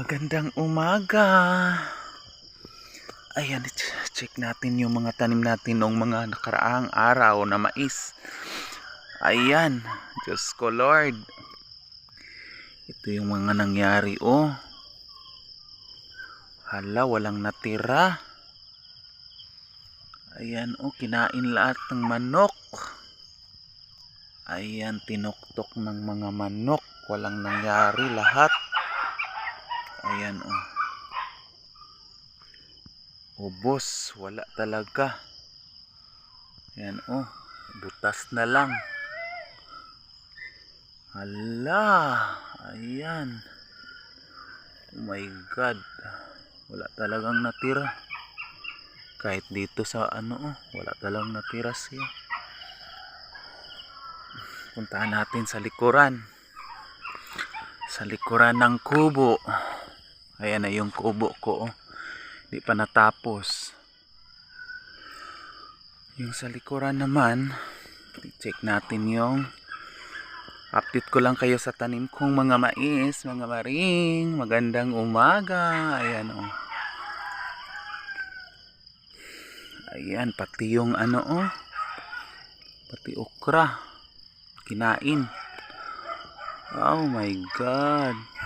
Magandang umaga. Ayan, ch- check natin yung mga tanim natin noong mga nakaraang araw na mais. Ayan, Diyos ko Lord. Ito yung mga nangyari oh. Hala, walang natira. Ayan oh, kinain lahat ng manok. Ayan, tinuktok ng mga manok. Walang nangyari lahat. Ayan oh. Ubos, wala talaga. Ayan oh, butas na lang. Hala, ayan. Oh my God. Wala talagang natira. Kahit dito sa ano oh, wala talagang natira siya. Puntahan natin sa likuran. Sa likuran ng kubo. Ayan na yung kubo ko. Oh. Di pa natapos. Yung sa likuran naman, check natin yung update ko lang kayo sa tanim kong mga mais, mga maring. Magandang umaga. Ayan oh. Ayan, pati yung ano oh. Pati okra. Kinain. Oh my God.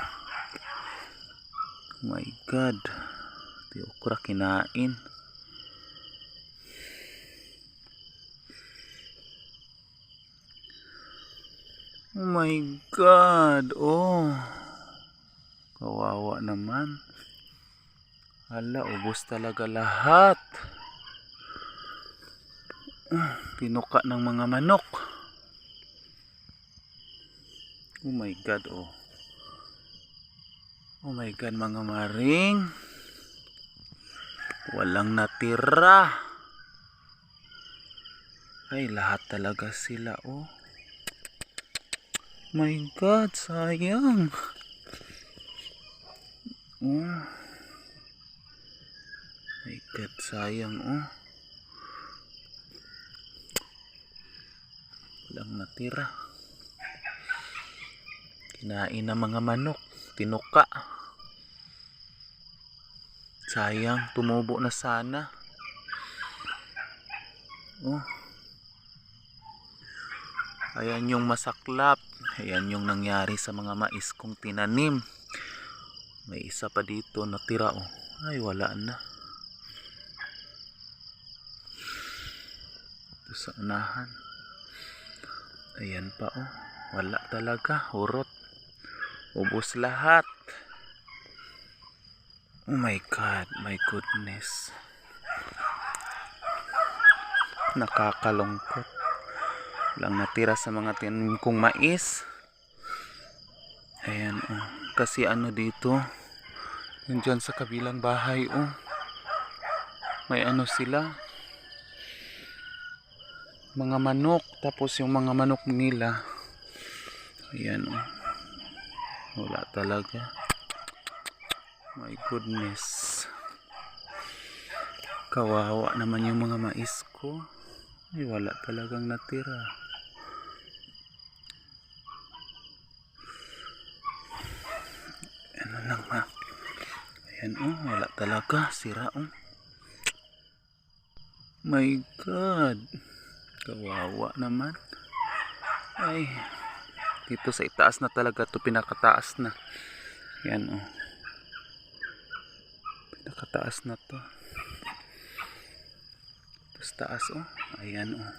My God. Pati okra kinain. Oh my God. Oh. Kawawa naman. Hala, ubos talaga lahat. Ah, Tinuka ng mga manok. Oh my God, oh. Oh my God, mga maring. Walang natira. Ay, lahat talaga sila, oh. My God, sayang. Oh. My God, sayang, oh. Walang natira. Kinain ng mga manok. Tinuka. Sayang, tumubo na sana. Oh. Ayan yung masaklap. Ayan yung nangyari sa mga mais kong tinanim. May isa pa dito natira oh. Ay wala na. Ito sa unahan. Ayan pa oh. Wala talaga. Hurot. Ubus lahat. Oh my God. My goodness. Nakakalungkot. Walang natira sa mga tinanim kong mais. Ayan oh. Kasi ano dito. Yun dyan sa kabilang bahay oh. May ano sila. Mga manok. Tapos yung mga manok nila. Ayan oh. Wala talaga. My goodness. Kawawa naman yung mga mais ko. Ay, wala talagang natira. Ano lang ha. Ayan oh, wala talaga. Sira oh. My God. Kawawa naman. Ay. Dito sa itaas na talaga to pinakataas na. Yan oh. Pinakataas na to. Tapos taas oh. Ayan oh.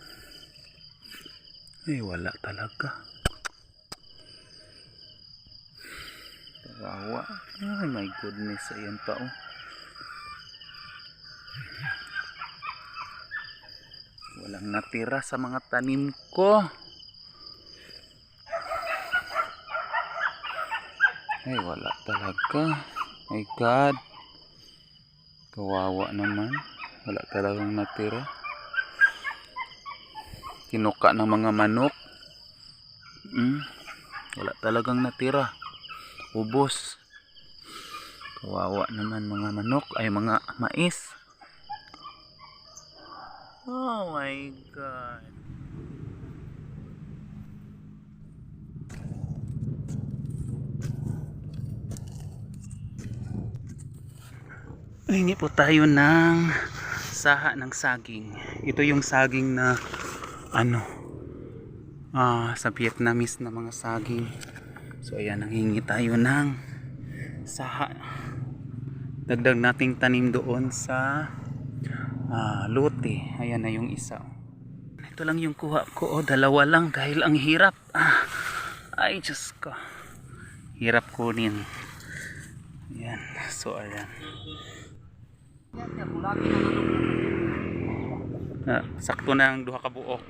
Ay wala talaga. Kawawa. Ay my goodness. Ayan pa oh. Walang natira sa mga tanim ko. Ay, wala talaga. My God. Kawawa naman. Wala talagang natira. Kinuka ng mga manok. Mm. Wala talagang natira. Ubos. Kawawa naman mga manok. Ay, mga mais. Oh my God. Hingi po tayo ng saha ng saging. Ito yung saging na ano ah, sa Vietnamese na mga saging. So ayan, nanghingi tayo ng saha. Dagdag nating tanim doon sa ah, lote. Ayan na yung isa. Ito lang yung kuha ko. Oh, dalawa lang dahil ang hirap. Ah, ay, Diyos ko. Hirap kunin. Ayan. So, ayan. Ah, sakto na ang duha ka buok.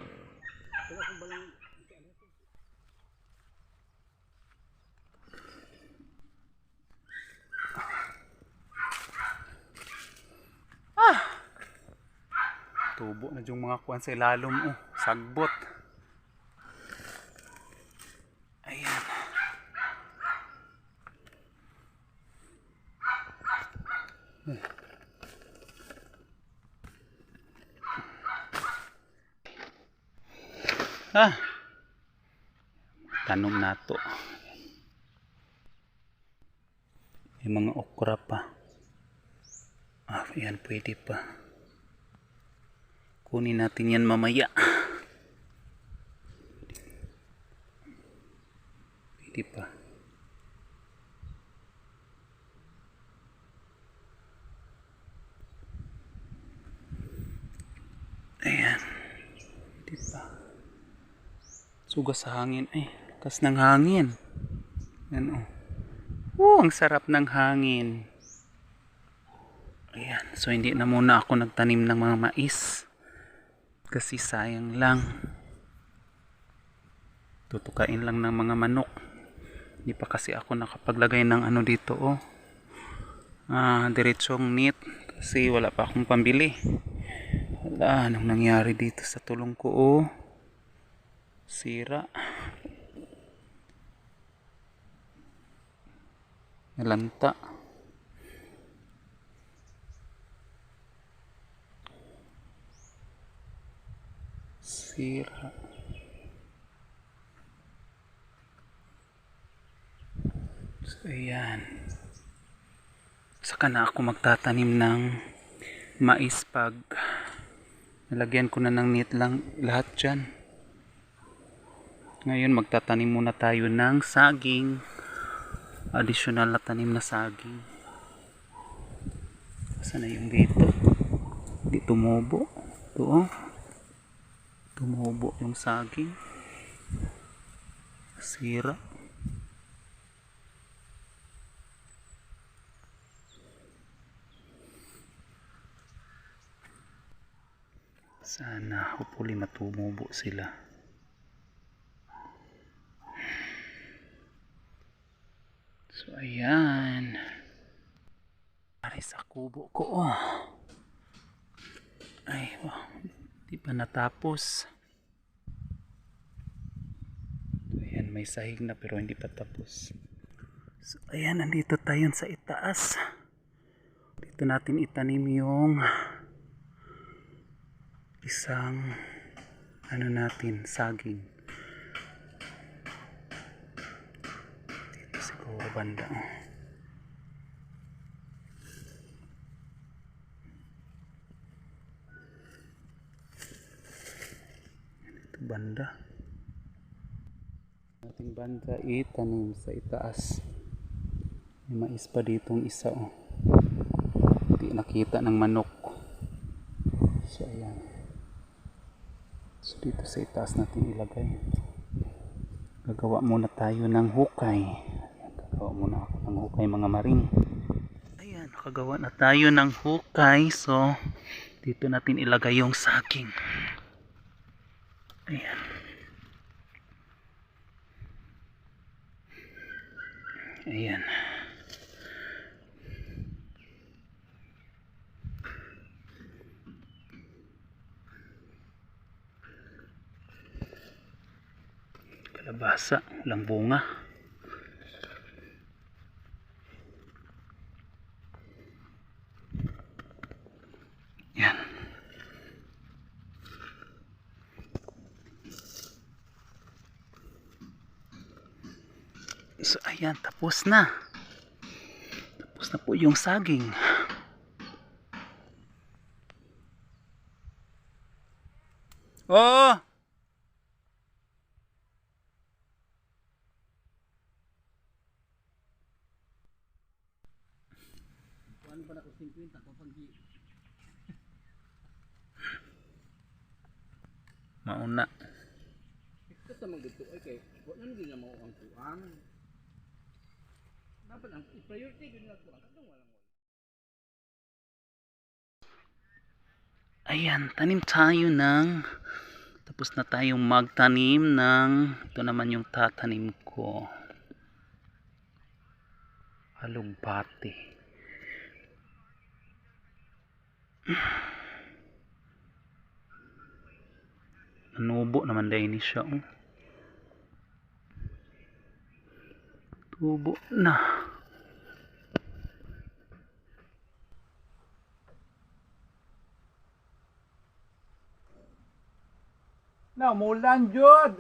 Ah! Tubo na yung mga kuwan sa ilalom oh. Sagbot. Ayan. Ah. Tanom na to. May mga okra pa. Ah, yan pwede pa. Kunin natin yan mamaya. Pwede pa. Ayan. Pwede pa. Sugas sa hangin. Eh, kas ng hangin. Yan oh. Oh, ang sarap ng hangin. Ayan. So, hindi na muna ako nagtanim ng mga mais. Kasi sayang lang. Tutukain lang ng mga manok. Hindi pa kasi ako nakapaglagay ng ano dito, oh. Ah, diretsong net. Kasi wala pa akong pambili. Wala, anong nangyari dito sa tulong ko, oh. Sira. Nalanta. Sira. So, ayan. Saka na ako magtatanim ng mais pag nalagyan ko na ng net lang lahat dyan. Ngayon magtatanim muna tayo ng saging. Additional na tanim na saging. Saan na yung dito? Hindi tumubo. Ito oh. Tumubo yung saging. Sira. Sana hopefully matumubo sila. So, ayan. Pare sa kubo ko, oh. Ay, wow. Di pa natapos. Ayan, may sahig na pero hindi pa tapos. So, ayan, nandito tayo sa itaas. Dito natin itanim yung isang ano natin, saging. Banda. Dito banda. Ating banda itanim sa itaas. May mais pa ditong isa oh. Hindi nakita ng manok. So ayan. So dito sa itaas natin ilagay. Gagawa muna tayo ng hukay. Gagawa muna ako ng hukay mga maring. Ayan, nakagawa na tayo ng hukay. So dito natin ilagay yung saging. Ayan. Ayan. Kalabasa, walang bunga. So ayan, tapos na. Tapos na po yung saging. Oh! Ano pa na ko 50 ko Mauna. Ito sa mga gito, okay. Wala nang ginamaw ang tuang. Dapat ang priority din na kuan. Kadang walang wala. Ayan, tanim tayo ng tapos na tayong magtanim ng ito naman yung tatanim ko. Halugbati. Nanubo naman dahil ni siya. Oh. Tubo na. Na mulan jud.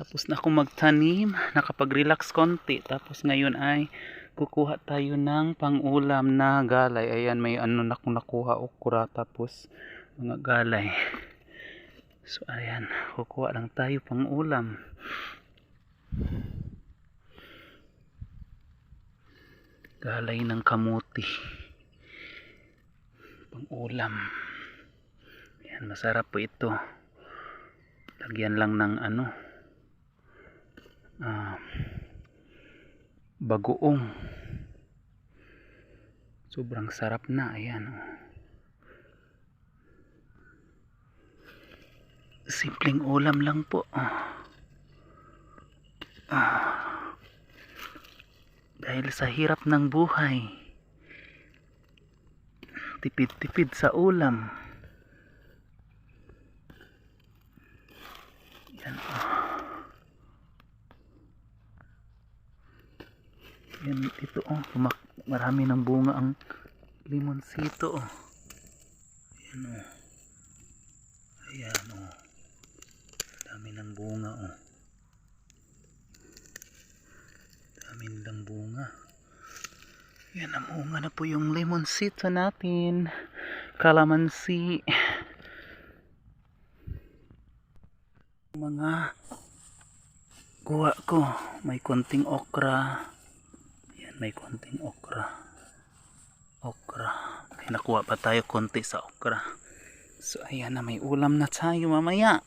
Tapos na akong magtanim, nakapag-relax konti. Tapos ngayon ay kukuha tayo ng pangulam na galay. Ayan, may ano na akong nakuha okra tapos mga galay. So ayan, kukuha lang tayo pangulam. Galay ng kamuti. Pangulam. Ayan, masarap po ito. Lagyan lang ng ano, ah, bagoong sobrang sarap na ayan oh. simpleng ulam lang po ah. Ah. dahil sa hirap ng buhay tipid-tipid sa ulam yan oh. Yan ito oh, marami ng bunga ang limonsito oh. Ayan oh. Ayan oh. Dami ng bunga oh. Dami ng bunga. Yan namunga na po yung limonsito natin. Kalamansi. Mga kuha ko. May konting okra. Yan, may konting okra. Okra. May nakuha pa tayo konti sa okra. So, ayan na, may ulam na tayo mamaya.